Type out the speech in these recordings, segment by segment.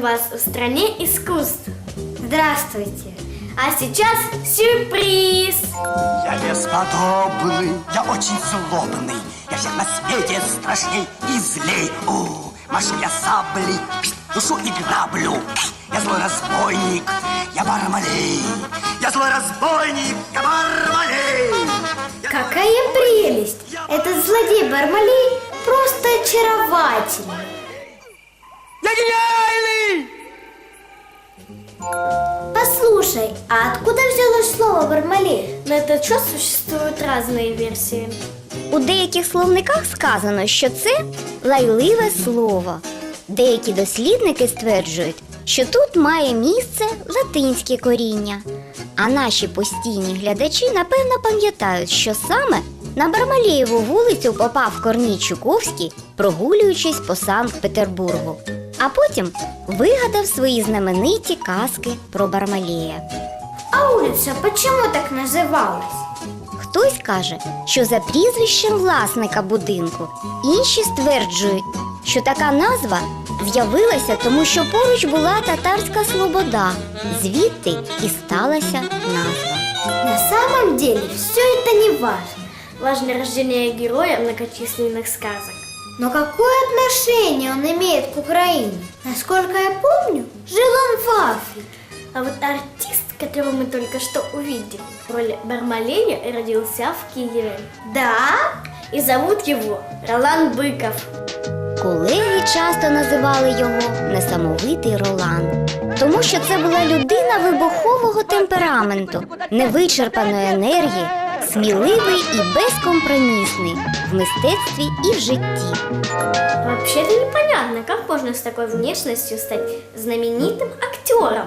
вас в стране искусств. Здравствуйте. А сейчас сюрприз! Я бесподобный, я очень злобный, я всех на свете страшней и злей. У, машу я саблей, душу и граблю. Я злой разбойник, я бармалей. Я злой разбойник, я бармалей. Какая прелесть! Этот злодей Бармалей просто очаровательный. Я гениальный! Послушай, а откуда взялось слово Бармалей? На этот счет существуют разные версии. У деяких словниках сказано, що це лайливе слово. Деякі дослідники стверджують, що тут має місце латинське коріння. А наші постійні глядачі напевно пам'ятають, що саме на Бармалєєву вулицю попав Корній Чуковський, прогулюючись по Санкт-Петербургу, а потім вигадав свої знамениті казки про Бармалея. А улица почему так называлась? Хтось каже, що за прізвищем власника будинку, інші стверджують, що така назва з'явилася, тому що поруч була татарська слобода, звідти і сталася назва. На самом деле все это не важно. Важно рождение героя многочисленных сказок. Но какое отношение он имеет к Украине? Насколько я помню, жил он в Африке. А вот артист, которого мы только что увидели, в роли Бармалея родился в Киеве. Да? И зовут его Ролан Быков. Колеги часто називали його несамовитий Ролан, тому що це була людина вибухового темпераменту, невичерпаної енергії, сміливий і безкомпромісний в мистецтві і в житті. Вообще-то непонятно, как можно с такой внешностью стать знаменитым актером.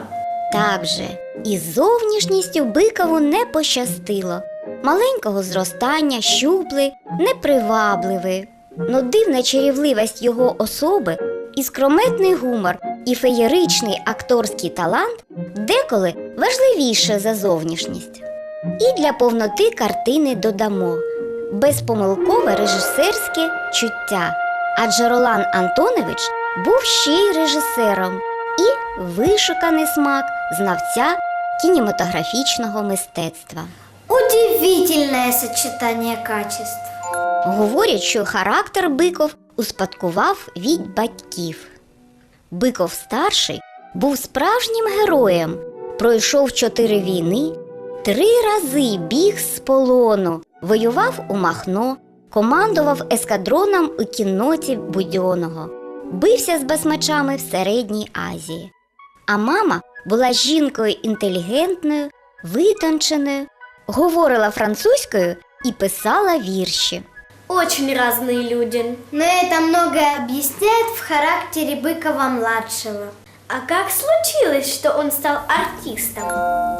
Так же, і зовнішністю бикову не пощастило. Маленького зростання, щуплий, непривабливий. Но дивна чарівливість його особи, і скрометний гумор, і феєричний акторський талант деколи важливіше за зовнішність. І для повноти картини додамо безпомилкове режисерське чуття. Адже Ролан Антонович був ще й режисером і вишуканий смак знавця кінематографічного мистецтва. Удивительное сочетание качеств. Говорять, що характер Биков успадкував від батьків. Биков старший був справжнім героєм, пройшов чотири війни, три рази біг з полону, воював у Махно, командував ескадроном у кінноті Будьоного, бився з басмачами в Середній Азії. А мама була жінкою інтелігентною, витонченою, говорила французькою і писала вірші. Очень разные люди. Но это многое объясняет в характере Быкова-младшего. А как случилось, что он стал артистом?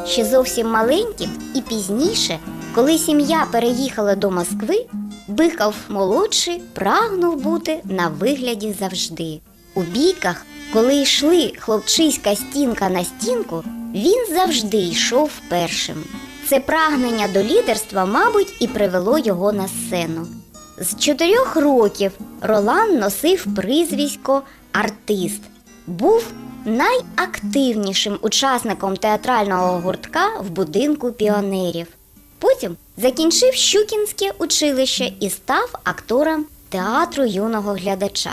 Ще зовсім маленьким і пізніше, коли сім'я переїхала до Москви, Биков молодший прагнув бути на вигляді завжди. У бійках, коли йшли хлопчиська стінка на стінку, він завжди йшов першим. Це прагнення до лідерства, мабуть, і привело його на сцену. З чотирьох років Ролан носив прізвисько артист. Був найактивнішим учасником театрального гуртка в будинку піонерів. Потім закінчив Щукінське училище і став актором театру юного глядача.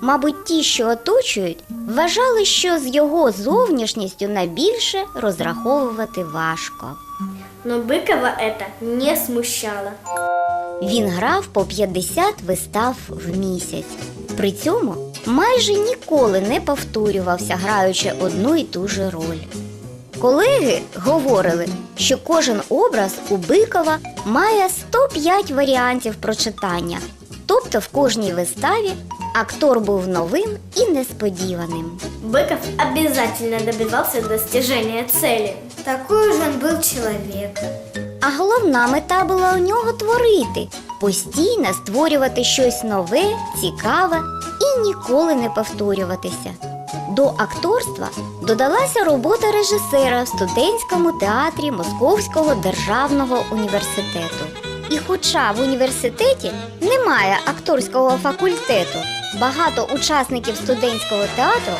Мабуть, ті, що оточують, вважали, що з його зовнішністю найбільше розраховувати важко. Но Быкова это не смущало. Він грав по 50 вистав в місяць. При цьому майже ніколи не повторювався, граючи одну і ту же роль. Колеги говорили, що кожен образ у Бикова має 105 варіантів прочитання, тобто в кожній виставі актор був новим і несподіваним. Быков обязательно добивался достижения цели. Такой уж он был человек. А головна мета була у нього творити, постійно створювати щось нове, цікаве і ніколи не повторюватися. До акторства додалася робота режисера в студентському театрі Московського державного університету. І хоча в університеті немає акторського факультету, багато учасників студентського театру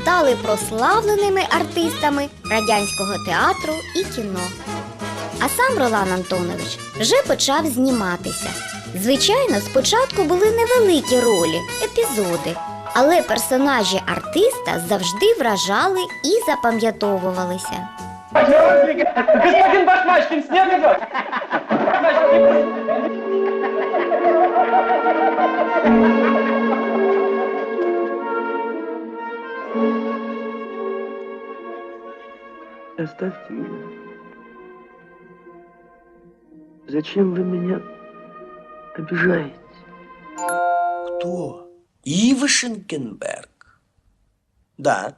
стали прославленими артистами радянського театру і кіно. А сам Ролан Антонович вже почав зніматися. Звичайно, спочатку були невеликі ролі, епізоди, але персонажі артиста завжди вражали і запам'ятовувалися. Господин Башмачкин, снег идет! Оставьте меня. Зачем вы меня обижаете? Кто? Ива Шенкенберг. Да,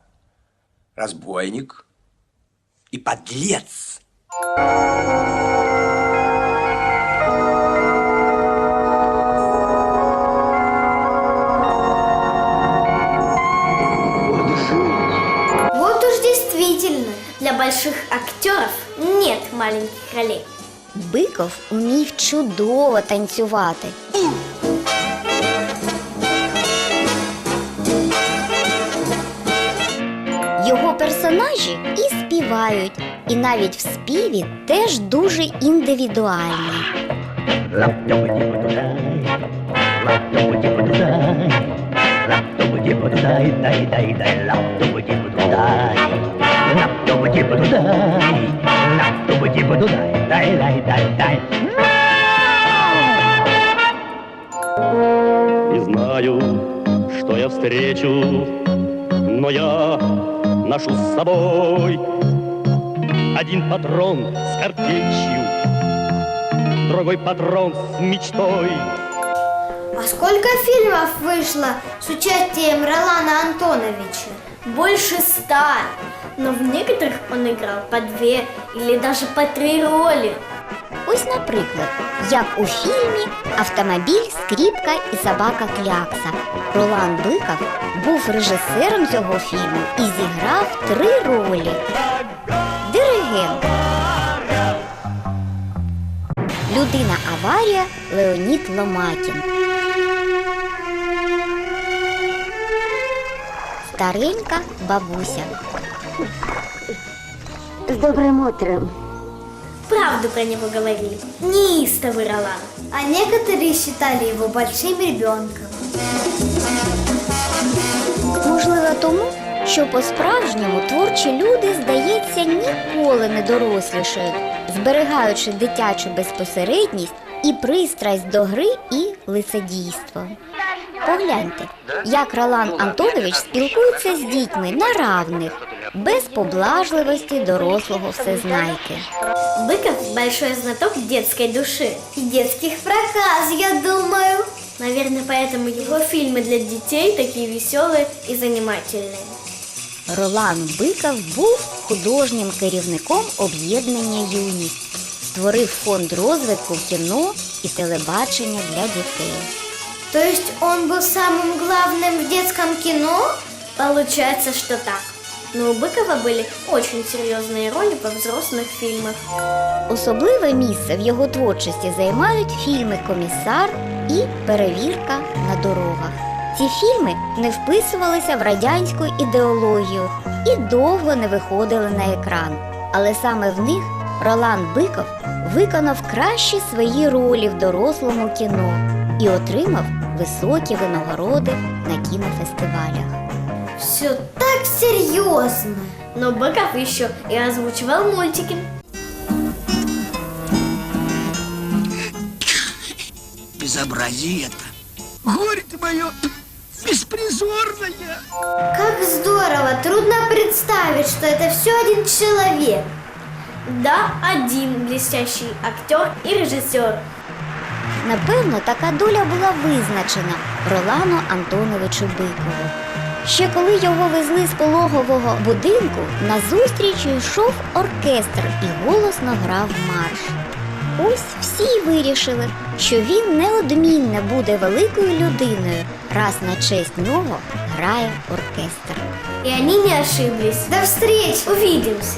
разбойник и подлец. Вот уж действительно. Для больших актеров нет маленьких ролей. Биков умів чудово танцювати. Його персонажі і співають, і навіть в співі теж дуже індивідуальні. лап тубу типа туда и дай дай дай лап тубу типа туда лап тубу типа туда лап тубу типа туда дай дай дай дай И знаю, что я встречу, но я ношу с собой один патрон с картечью, другой патрон с мечтой. А сколько фильмов вышло с участием Ролана Антоновича? Больше ста. Но в некоторых он играл по две или даже по три роли. Ось, наприклад, як у фільмі Автомобіль, скріпка і собака Клякса. Ролан Биков був режисером цього фільму і зіграв три ролі. Диригент. Людина аварія Леонід Ломакін. Старенька бабуся. З добрим утром. Правду про него говорили. Неистовый Ролан. А некоторые считали его большим ребенком. Можливо, тому, що по-справжньому творчі люди, здається, ніколи не дорослішають, зберігаючи дитячу безпосередність і пристрасть до гри і лицедійство. Погляньте, як Ролан Антонович спілкується з дітьми на равних, без поблажливості дорослого всезнайки. Быков большой знаток детской души. И детских проказ, я думаю. Наверное, поэтому его фильмы для детей такие веселые и занимательные. Ролан Биков був художнім керівником об'єднання юність, створив фонд розвитку кіно і телебачення для дітей. То есть он был самым главным в детском кино? Получается, что так. Но у Быкова были очень серьезные роли во взрослых фильмах. Особливе місце в його творчості займають фільми Комісар і Перевірка на дорогах. Ці фільми не вписувалися в радянську ідеологію і довго не виходили на екран. Але саме в них Ролан Биков виконав кращі свої ролі в дорослому кіно і отримав високі винагороди на кінофестивалях. Все так серьезно. Но Быков еще и озвучивал мультики. Безобразие это. Горе ты мое беспризорное. Как здорово! Трудно представить, что это все один человек. Да, один блестящий актер и режиссер. Напевно, така доля була визначена Ролану Антоновичу Бикову. Ще коли його везли з пологового будинку, назустріч йшов оркестр і голосно грав марш. Ось всі вирішили, що він неодмінно буде великою людиною, раз на честь нього грає оркестр. И они не ошиблись. До встречи! Увидимся.